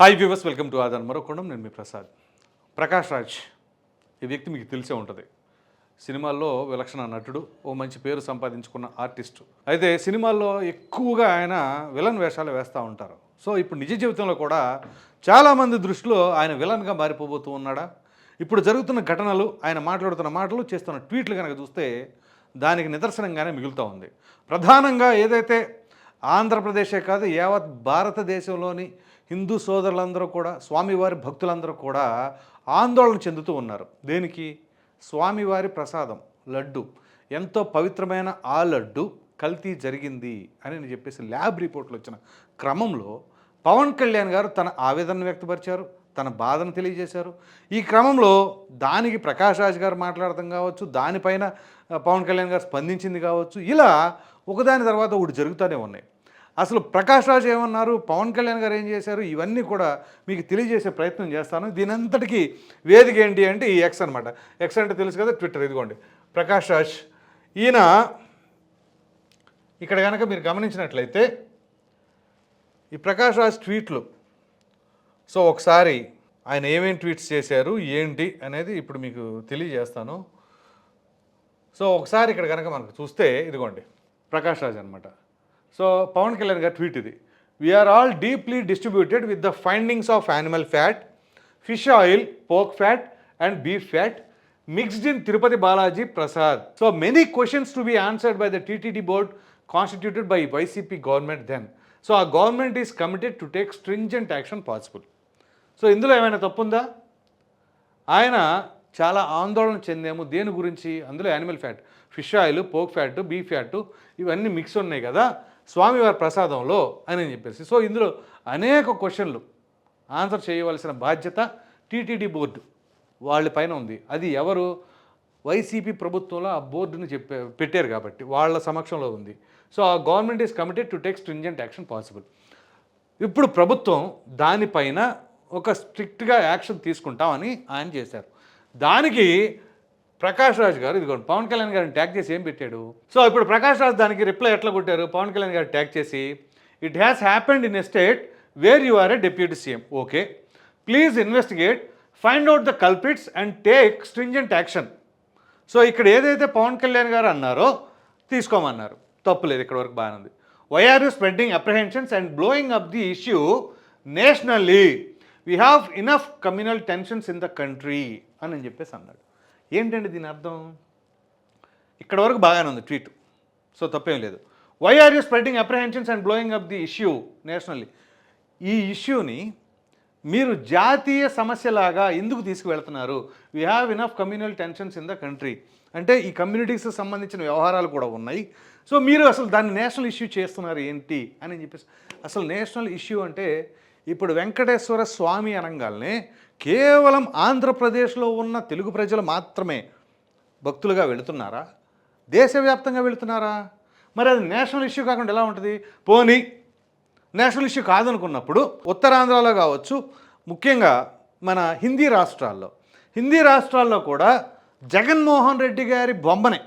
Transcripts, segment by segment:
Hi viewers welcome to ఆదాన్. మరొకొండం నేను మీ ప్రసాద్. ప్రకాష్ రాజ్ ఈ వ్యక్తి మీకు తెలిసే ఉంటుంది. సినిమాల్లో విలక్షణ నటుడు ఓ మంచి పేరు సంపాదించుకున్న ఆర్టిస్టు. అయితే సినిమాల్లో ఎక్కువగా ఆయన విలన్ వేషాలు వేస్తూ ఉంటారు. సో ఇప్పుడు నిజ జీవితంలో కూడా చాలామంది దృష్టిలో ఆయన విలన్గా మారిపోబోతూ ఉన్నాడా? ఇప్పుడు జరుగుతున్న ఘటనలు ఆయన మాట్లాడుతున్న మాటలు చేస్తున్న ట్వీట్లు కనుక చూస్తే దానికి నిదర్శనంగానే మిగులుతూ ఉంది. ప్రధానంగా ఏదైతే ఆంధ్రప్రదేశే కాదు యావత్ భారతదేశంలోని హిందూ సోదరులందరూ కూడా స్వామివారి భక్తులందరూ కూడా ఆందోళన చెందుతూ ఉన్నారు. దేనికి? స్వామివారి ప్రసాదం లడ్డు. ఎంతో పవిత్రమైన ఆ లడ్డు కల్తీ జరిగింది అని నేను చెప్పేసి ల్యాబ్ రిపోర్ట్లు వచ్చిన క్రమంలో పవన్ కళ్యాణ్ గారు తన ఆవేదనను వ్యక్తపరిచారు తన బాధను తెలియజేశారు. ఈ క్రమంలో దానికి ప్రకాష్ రాజ్ గారు మాట్లాడటం కావచ్చు దానిపైన పవన్ కళ్యాణ్ గారు స్పందించింది కావచ్చు ఇలా ఒకదాని తర్వాత ఒకటి జరుగుతూనే ఉన్నాయి. అసలు ప్రకాష్ రాజ్ ఏమన్నారు? పవన్ కళ్యాణ్ గారు ఏం చేశారు? ఇవన్నీ కూడా మీకు తెలియజేసే ప్రయత్నం చేస్తాను. దీని అంతటికీ వేదిక ఏంటి అంటే ఈ ఎక్స్ అనమాట ఎక్స్ అంటే తెలుసు కదా ట్విట్టర్ ఇదిగోండి. ప్రకాష్ రాజ్. ఈయన ఇక్కడ కనుక మీరు గమనించినట్లయితే ఈ ప్రకాష్ రాజ్ ట్వీట్లు. సో ఒకసారి ఆయన ఏమేమి ట్వీట్స్ చేశారు? ఏంటి? అనేది ఇప్పుడు మీకు తెలియజేస్తాను. సో ఒకసారి ఇక్కడ కనుక మనకు చూస్తే ఇదిగోండి. ప్రకాష్ రాజ్ అనమాట సో పవన్ కళ్యాణ్ గారి ట్వీట్ ఇది. We are all deeply distributed with the findings of animal fat fish oil pork fat and beef fat mixed in Tirupati Balaji prasad so many questions to be answered by the TTD board constituted by YCP government then so ఆ government is committed to take stringent action possible so ఇందులో ఏమైనా తప్పుందా? ఆయన చాలా ఆందోళన చెందాము దేని గురించి? అందులో animal fat fish oil pork fat beef fat ఇవన్నీ మిక్స్ ఉన్నాయి కదా. స్వామివారి ప్రసాదంలో అని చెప్పేసి. సో ఇందులో అనేక క్వశ్చన్లు. ఆన్సర్ చేయవలసిన బాధ్యత టీటీడీ బోర్డు వాళ్ళ పైన ఉంది. అది ఎవరు? వైసీపీ ప్రభుత్వంలో ఆ బోర్డుని చెప్పే పెట్టారు కాబట్టి వాళ్ళ సమక్షంలో ఉంది. సో ఆ government is committed to take stringent action possible. ఇప్పుడు ప్రభుత్వం దానిపైన ఒక స్ట్రిక్ట్గా యాక్షన్ తీసుకుంటామని ఆయన చేశారు. దానికి ప్రకాష్ రాజ్ గారు ఇదిగోండి పవన్ కళ్యాణ్ గారిని ట్యాగ్ చేసి ఏం పెట్టాడు? సో ఇప్పుడు ప్రకాష్ రాజ్ దానికి రిప్లై ఎట్లా కొట్టారు? పవన్ కళ్యాణ్ గారు ట్యాగ్ చేసి it has happened in a state where you are a deputy CM okay. Please investigate find out the culprits and take stringent action so ఇక్కడ ఏదైతే పవన్ కళ్యాణ్ గారు అన్నారో తీసుకోమన్నారు. తప్పులేదు ఇక్కడ వరకు బాగానే ఉంది. Why are you spreading apprehensions and blowing up the issue nationally we have enough communal tensions in the country అని అని చెప్పేసి అన్నాడు. ఏంటండి దీని అర్థం? ఇక్కడ వరకు బాగానే ఉంది ట్వీట్. సో తప్పేం లేదు. Why are you spreading apprehensions and blowing up the issue nationally ఈ ఇష్యూని మీరు జాతీయ సమస్యలాగా ఎందుకు తీసుకువెళ్తున్నారు? We have enough communal tensions in the country అంటే ఈ కమ్యూనిటీస్కి సంబంధించిన వ్యవహారాలు కూడా ఉన్నాయి. సో మీరు అసలు దాన్ని నేషనల్ ఇష్యూ చేస్తున్నారు ఏంటి అని చెప్పేసి. అసలు నేషనల్ ఇష్యూ అంటే ఇప్పుడు వెంకటేశ్వర స్వామి అనగానే కేవలం ఆంధ్రప్రదేశ్లో ఉన్న తెలుగు ప్రజలు మాత్రమే భక్తులుగా వెళుతున్నారా? దేశవ్యాప్తంగా వెళుతున్నారా? మరి అది నేషనల్ ఇష్యూ కాకుండా ఎలా ఉంటుంది? పోనీ నేషనల్ ఇష్యూ కాదనుకున్నప్పుడు ఉత్తరాంధ్రలో కావచ్చు ముఖ్యంగా మన హిందీ రాష్ట్రాల్లో. హిందీ రాష్ట్రాల్లో కూడా జగన్మోహన్ రెడ్డి గారి బొమ్మనే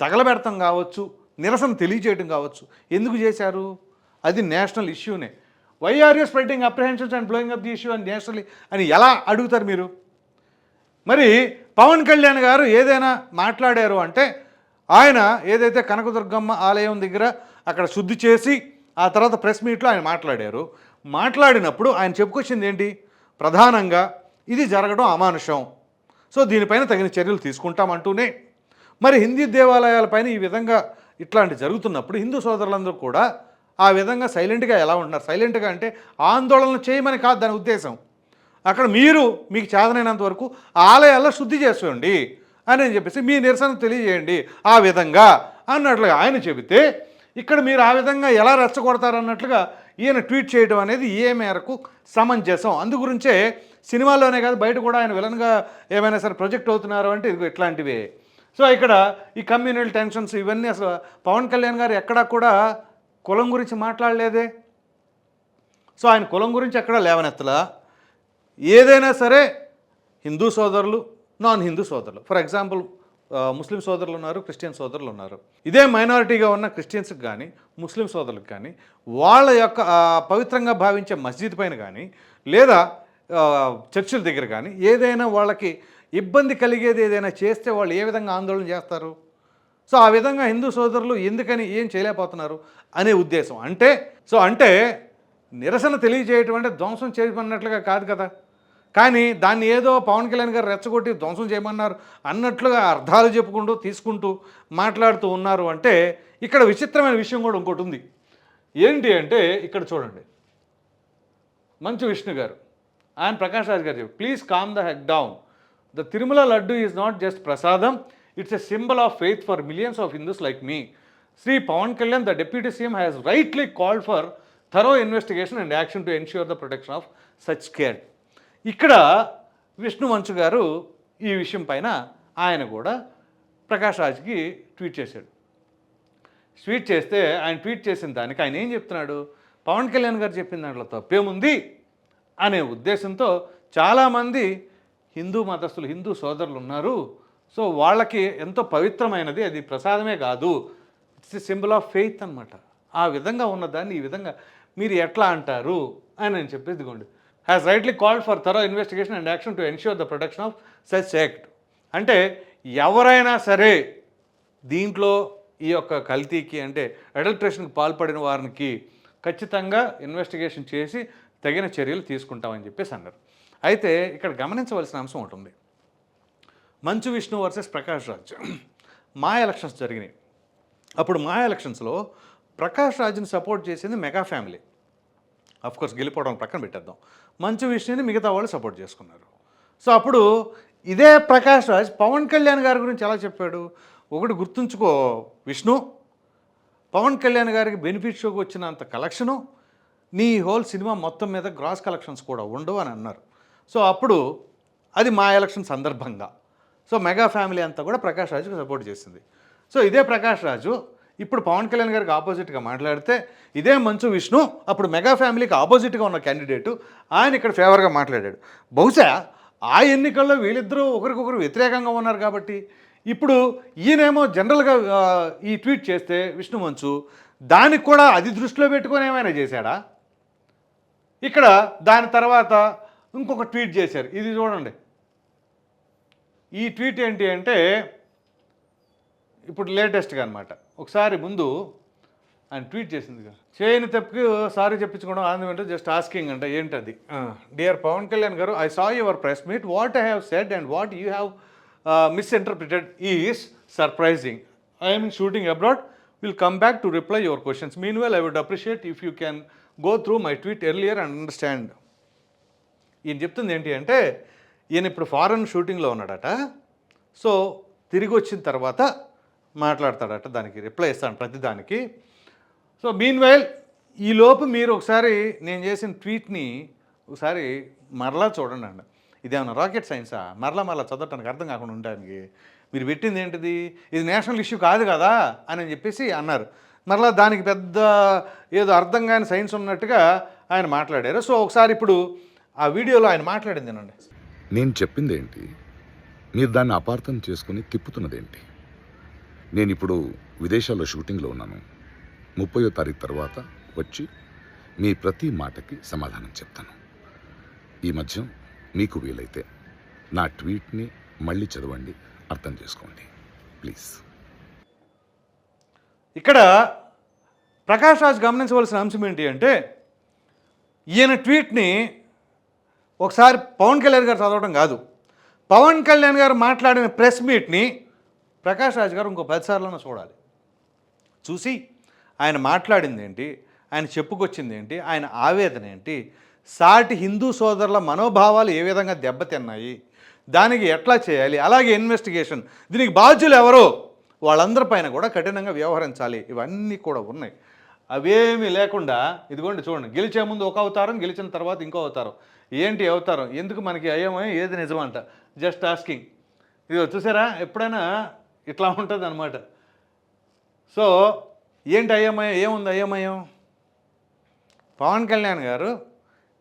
తగలబెడతాం కావచ్చు నిరసన తెలియజేయటం కావచ్చు. ఎందుకు చేశారు? అది national ఇష్యూనే. Why are you spreading apprehensions and blowing up the issue and nationally అని ఎలా అడుగుతారు మీరు? మరి పవన్ కళ్యాణ్ గారు ఏదైనా మాట్లాడారు అంటే ఆయన ఏదైతే కనకదుర్గమ్మ ఆలయం దగ్గర అక్కడ శుద్ధి చేసి ఆ తర్వాత ప్రెస్ మీట్లో ఆయన మాట్లాడారు. మాట్లాడినప్పుడు ఆయన చెప్పుకొచ్చింది ఏంటి? ప్రధానంగా ఇది జరగడం అమానుషం. సో దీనిపైన తగిన చర్యలు తీసుకుంటామంటూనే మరి హిందీ దేవాలయాలపైన ఈ విధంగా ఇట్లాంటి జరుగుతున్నప్పుడు హిందూ సోదరులందరూ కూడా ఆ విధంగా సైలెంట్గా ఎలా ఉంటున్నారు? సైలెంట్గా అంటే ఆందోళన చేయమని కాదు దాని ఉద్దేశం. అక్కడ మీరు మీకు చేతనైనంత వరకు ఆలయాల్లో శుద్ధి చేసుకోండి అని చెప్పేసి మీ నిరసన తెలియజేయండి ఆ విధంగా అన్నట్లుగా ఆయన చెబితే ఇక్కడ మీరు ఆ విధంగా ఎలా రెచ్చగొడతారన్నట్లుగా ఈయన ట్వీట్ చేయడం అనేది ఏ మేరకు సమంజసం. అందుగురించే సినిమాల్లోనే కాదు బయట కూడా ఆయన విలన్గా ఏమైనా సరే ప్రొజెక్ట్ అవుతున్నారు అంటే ఇది ఇట్లాంటివే. సో ఇక్కడ ఈ కమ్యూనల్ టెన్షన్స్ ఇవన్నీ అసలు పవన్ కళ్యాణ్ గారు ఎక్కడా కూడా కులం గురించి మాట్లాడలేదే. సో ఆయన కులం గురించి ఎక్కడా లేవనెత్తలా? ఏదైనా సరే హిందూ సోదరులు నాన్ హిందూ సోదరులు. ఫర్ ఎగ్జాంపుల్ ముస్లిం సోదరులు ఉన్నారు క్రిస్టియన్ సోదరులు ఉన్నారు. ఇదే మైనారిటీగా ఉన్న క్రిస్టియన్స్కి కానీ ముస్లిం సోదరులకు కానీ వాళ్ళ యొక్క పవిత్రంగా భావించే మస్జిద్ పైన కానీ లేదా చర్చిల దగ్గర కానీ ఏదైనా వాళ్ళకి ఇబ్బంది కలిగేది ఏదైనా చేస్తే వాళ్ళు ఏ విధంగా ఆందోళన చేస్తారు? సో ఆ విధంగా హిందూ సోదరులు ఎందుకని ఏం చేయలేకపోతున్నారు అనే ఉద్దేశం. అంటే సో అంటే నిరసన తెలియజేయటం అంటే ధ్వంసం చేయమన్నట్లుగా కాదు కదా. కానీ దాన్ని ఏదో పవన్ కళ్యాణ్ గారు రెచ్చగొట్టి ధ్వంసం చేయమన్నారు అన్నట్లుగా అర్థాలు చెప్పుకుంటూ తీసుకుంటూ మాట్లాడుతూ ఉన్నారు అంటే ఇక్కడ విచిత్రమైన విషయం కూడా ఇంకోటి ఉంది. ఏంటి అంటే ఇక్కడ చూడండి. మంచు విష్ణు గారు ఆయన ప్రకాష్ రాజ్ గారు చెప్పి please calm the heck down the Tirumala laddu is not just prasadam it's a symbol of faith for millions of Hindus like me Shri Pawan Kalyan the deputy CM has rightly called for thorough investigation and action to ensure the protection of such care ఇక్కడ విష్ణు మంచు గారు ఈ విషయం పైన ఆయన కూడా ప్రకాష్ రాజ్కి tweet చేశాడు. Tweet చేస్తే ఆయన ట్వీట్ చేసిన దానికి ఆయన ఏం చెప్తున్నాడు? పవన్ కళ్యాణ్ గారు చెప్పిన దాంట్లో తప్పేముంది? అనే ఉద్దేశంతో చాలామంది హిందూ మతస్థులు హిందూ సోదరులు ఉన్నారు. సో వాళ్ళకి ఎంతో పవిత్రమైనది అది ప్రసాదమే కాదు. It's a symbol of faith అనమాట ఆ విధంగా ఉన్నదాన్ని ఈ విధంగా మీరు ఎట్లా అంటారు అని నేను చెప్పేది ఇదిగోండి. Has rightly called for thorough investigation and action to ensure the protection of such act అంటే ఎవరైనా సరే దీంట్లో ఈ యొక్క కల్తీకి అంటే అడల్ట్రేషన్కి పాల్పడిన వారికి ఖచ్చితంగా ఇన్వెస్టిగేషన్ చేసి తగిన చర్యలు తీసుకుంటామని చెప్పేసి అన్నారు. అయితే ఇక్కడ గమనించవలసిన అంశం ఉంటుంది మంచు విష్ణు వర్సెస్ ప్రకాష్ రాజ్. మా ఎలక్షన్స్ జరిగినాయి. అప్పుడు మా ఎలక్షన్స్లో ప్రకాష్ రాజ్ని సపోర్ట్ చేసింది మెగా ఫ్యామిలీ. కోర్స్ గెలిపోవడం పక్కన పెట్టేద్దాం. మంచు విష్ణుని మిగతా వాళ్ళు సపోర్ట్ చేసుకున్నారు. సో అప్పుడు ఇదే ప్రకాష్ రాజ్ పవన్ కళ్యాణ్ గారి గురించి ఎలా చెప్పాడు? ఒకటి గుర్తుంచుకో విష్ణు. పవన్ కళ్యాణ్ గారికి బెనిఫిట్ షోకి వచ్చినంత కలెక్షను నీ హోల్ సినిమా మొత్తం మీద గ్రాస్ కలెక్షన్స్ కూడా ఉండవు అని అన్నారు. సో అప్పుడు అది మా ఎలక్షన్ సందర్భంగా. సో మెగా ఫ్యామిలీ అంతా కూడా ప్రకాష్ రాజుకు సపోర్ట్ చేసింది. సో ఇదే ప్రకాష్ రాజు ఇప్పుడు పవన్ కళ్యాణ్ గారికి ఆపోజిట్గా మాట్లాడితే ఇదే మంచు విష్ణు అప్పుడు మెగా ఫ్యామిలీకి ఆపోజిట్గా ఉన్న క్యాండిడేటు ఆయన ఇక్కడ ఫేవర్గా మాట్లాడాడు. బహుశా ఆ ఎన్నికల్లో వీళ్ళిద్దరూ ఒకరికొకరు వ్యతిరేకంగా ఉన్నారు కాబట్టి. ఇప్పుడు ఈయనేమో జనరల్గా ఈ ట్వీట్ చేస్తే విష్ణు మంచు దానికి కూడా అది దృష్టిలో పెట్టుకొని ఏమైనా చేశాడా? ఇక్కడ దాని తర్వాత ఇంకొక ట్వీట్ చేశారు. ఇది చూడండి. ఈ ట్వీట్ ఏంటి అంటే ఇప్పుడు లేటెస్ట్గా అనమాట ఒకసారి ముందు ఆయన ట్వీట్ చేసిందిగా చేయని తప్పుకి సారీ చెప్పించుకోవడం ఆనందం అంటే జస్ట్ ఆస్కింగ్ అంట ఏంటది? Dear Pawan Kalyan garu I saw your press meet what I have said and what you have misinterpreted is surprising I'm shooting abroad will come back to reply your questions mean well I would appreciate if you can go through my tweet earlier and understand ఈయన చెప్తుంది ఏంటి అంటే ఈయన ఇప్పుడు foreign షూటింగ్లో ఉన్నాడట. So తిరిగి వచ్చిన తర్వాత మాట్లాడతాడట దానికి రిప్లై ఇస్తాను ప్రతి దానికి. సో మీన్ వైల్ ఈలోపు మీరు ఒకసారి నేను చేసిన ట్వీట్ని ఒకసారి మరలా చూడండి అండి. ఇదేమన్నా రాకెట్ సైన్సా? మరలా మరలా చదవటానికి అర్థం కాకుండా ఉండడానికి. మీరు పెట్టింది ఏంటిది? ఇది నేషనల్ ఇష్యూ కాదు కదా? అని చెప్పేసి అన్నారు. మరలా దానికి పెద్ద ఏదో అర్థం కాని సైన్స్ ఉన్నట్టుగా ఆయన మాట్లాడారు. సో ఒకసారి ఇప్పుడు ఆ వీడియోలో ఆయన మాట్లాడింది అండి నేను చెప్పింది ఏంటి మీరు దాన్ని అపార్థం చేసుకుని తిప్పుతున్నదేంటి? నేను ఇప్పుడు విదేశాల్లో షూటింగ్లో ఉన్నాను. ముప్పయో తారీఖు తర్వాత వచ్చి మీ ప్రతి మాటకి సమాధానం చెప్తాను. ఈ మధ్య మీకు వీలైతే నా ట్వీట్ని మళ్ళీ చదవండి అర్థం చేసుకోండి. ప్లీజ్. ఇక్కడ ప్రకాష్ రాజ్ గమనించవలసిన అంశం ఏంటి అంటే ఈయన ట్వీట్ని ఒకసారి పవన్ కళ్యాణ్ గారు చదవడం కాదు. పవన్ కళ్యాణ్ గారు మాట్లాడిన ప్రెస్ మీట్ని ప్రకాష్ రాజ్ గారు ఇంకో పదిసార్లు చూడాలి. చూసి ఆయన మాట్లాడింది ఏంటి? ఆయన చెప్పుకొచ్చింది ఏంటి? ఆయన ఆవేదన ఏంటి? సాటి హిందూ సోదరుల మనోభావాలు ఏ విధంగా దెబ్బతిన్నాయి? దానికి ఎట్లా చేయాలి? అలాగే ఇన్వెస్టిగేషన్. దీనికి బాధ్యులు ఎవరో? వాళ్ళందరిపైన కూడా కఠినంగా వ్యవహరించాలి. ఇవన్నీ కూడా ఉన్నాయి. అవేమీ లేకుండా ఇదిగోండి చూడండి గెలిచే ముందు ఒక అవతారం గెలిచిన తర్వాత ఇంకో అవతారం. ఏంటి అవతారం? ఎందుకు మనకి అయ్యమో ఏది నిజమంట? Just asking. ఇది చూసారా? ఎప్పుడైనా ఇట్లా ఉంటుంది అనమాట సో ఏంటి అయ్యమయం ఏముంది అయ్యమయం పవన్ కళ్యాణ్ గారు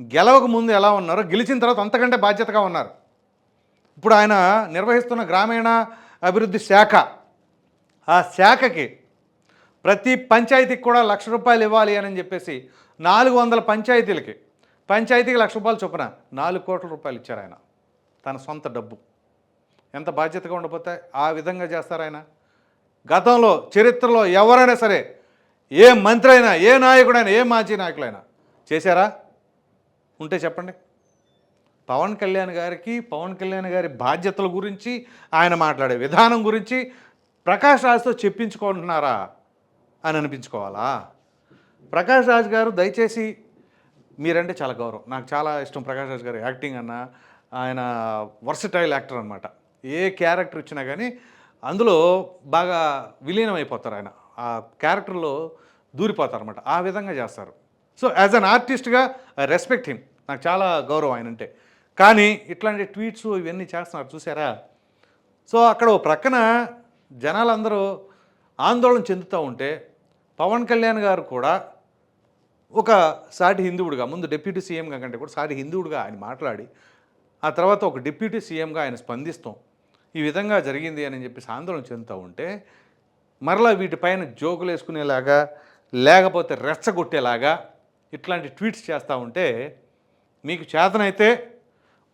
గెలవక ముందు ఎలా ఉన్నారో గెలిచిన తర్వాత అంతకంటే బాధ్యతగా ఉన్నారు. ఇప్పుడు ఆయన నిర్వహిస్తున్న గ్రామీణ అభివృద్ధి శాఖ ఆ శాఖకి ప్రతి పంచాయతీకి కూడా లక్ష రూపాయలు ఇవ్వాలి అని చెప్పేసి నాలుగు వందల పంచాయతీలకి పంచాయతీకి లక్ష రూపాయలు చొప్పున నాలుగు కోట్ల రూపాయలు ఇచ్చారు ఆయన. తన సొంత డబ్బు. ఎంత బాధ్యతగా ఉండబోతే ఆ విధంగా చేస్తారు ఆయన. గతంలో చరిత్రలో ఎవరైనా సరే ఏ మంత్రి అయినా ఏ నాయకుడైనా ఏ మాజీ నాయకులైనా చేశారా? ఉంటే చెప్పండి. పవన్ కళ్యాణ్ గారికి పవన్ కళ్యాణ్ గారి బాధ్యతల గురించి ఆయన మాట్లాడే విధానం గురించి ప్రకాష్ రాజ్తో చెప్పించుకుంటున్నారా? అని అనిపించుకోవాలా? ప్రకాష్ రాజ్ గారు దయచేసి మీరంటే చాలా గౌరవం. నాకు చాలా ఇష్టం ప్రకాష్ రాజ్ గారు యాక్టింగ్ అన్న. ఆయన వర్సటైల్ యాక్టర్ అనమాట ఏ క్యారెక్టర్ ఇచ్చినా కానీ అందులో బాగా విలీనం అయిపోతారు ఆయన. ఆ క్యారెక్టర్లో దూరిపోతారు అనమాట ఆ విధంగా చేస్తారు. సో యాజ్ అన్ ఆర్టిస్ట్గా ఐ రెస్పెక్ట్ హిమ్. నాకు చాలా గౌరవం ఆయన అంటే కానీ ఇట్లాంటి ట్వీట్స్ ఇవన్నీ చేస్తున్నారు చూసారా? సో అక్కడ ప్రక్కన జనాలందరూ ఆందోళన చెందుతూ ఉంటే పవన్ కళ్యాణ్ గారు కూడా ఒక సాటి హిందువుడిగా ముందు డిప్యూటీ సీఎంగా కంటే కూడా సాటి హిందువుడిగా ఆయన మాట్లాడి ఆ తర్వాత ఒక డిప్యూటీ సీఎంగా ఆయన స్పందిస్తాం. ఈ విధంగా జరిగింది అని చెప్పేసి ఆందోళన చెందుతూ ఉంటే మరలా వీటిపైన జోకులు వేసుకునేలాగా లేకపోతే రెచ్చగొట్టేలాగా ఇట్లాంటి ట్వీట్స్ చేస్తూ ఉంటే మీకు చేతనైతే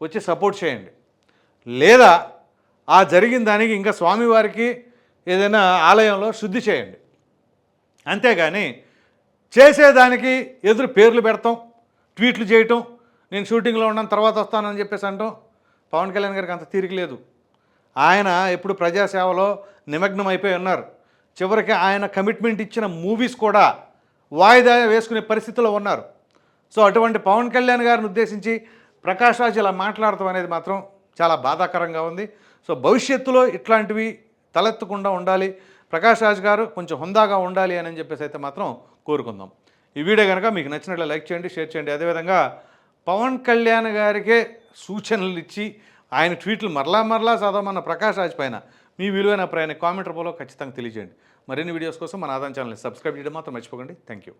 వచ్చి సపోర్ట్ చేయండి. లేదా ఆ జరిగిన దానికి ఇంకా స్వామివారికి ఏదైనా ఆలయంలో శుద్ధి చేయండి. అంతేగాని చేసేదానికి ఎదురు పేర్లు పెడతాం ట్వీట్లు చేయటం నేను షూటింగ్లో ఉన్నాను తర్వాత వస్తానని చెప్పేసి అంటాం. పవన్ కళ్యాణ్ గారికి అంత తీరిక లేదు. ఆయన ఎప్పుడు ప్రజాసేవలో నిమగ్నం అయిపోయి ఉన్నారు. చివరికి ఆయన కమిట్మెంట్ ఇచ్చిన మూవీస్ కూడా వాయిదా వేసుకునే పరిస్థితిలో ఉన్నారు. సో అటువంటి పవన్ కళ్యాణ్ గారిని ఉద్దేశించి ప్రకాష్ రాజ్ ఇలా మాట్లాడటం అనేది మాత్రం చాలా బాధాకరంగా ఉంది. సో భవిష్యత్తులో ఇట్లాంటివి తలెత్తకుండా ఉండాలి. ప్రకాష్ రాజ్ గారు కొంచెం హుందాగా ఉండాలి అని చెప్పేసి అయితే మాత్రం కోరుకుందాం. ఈ వీడియో కనుక మీకు నచ్చినట్లు లైక్ చేయండి షేర్ చేయండి. అదేవిధంగా పవన్ కళ్యాణ్ గారికే సూచనలు ఇచ్చి ఆయన ట్వీట్లు మరలా మరలా చదవమన్న ప్రకాష్ రాజ్ పైన మీ విలువైన ప్రయాణ కామెంట్ రూపంలో ఖచ్చితంగా తెలియజేయండి. మరిన్ని వీడియోస్ కోసం మన ఆదాయం ఛానల్ని సబ్స్క్రైబ్ చేయడం మాత్రం మర్చిపోకండి. Thank you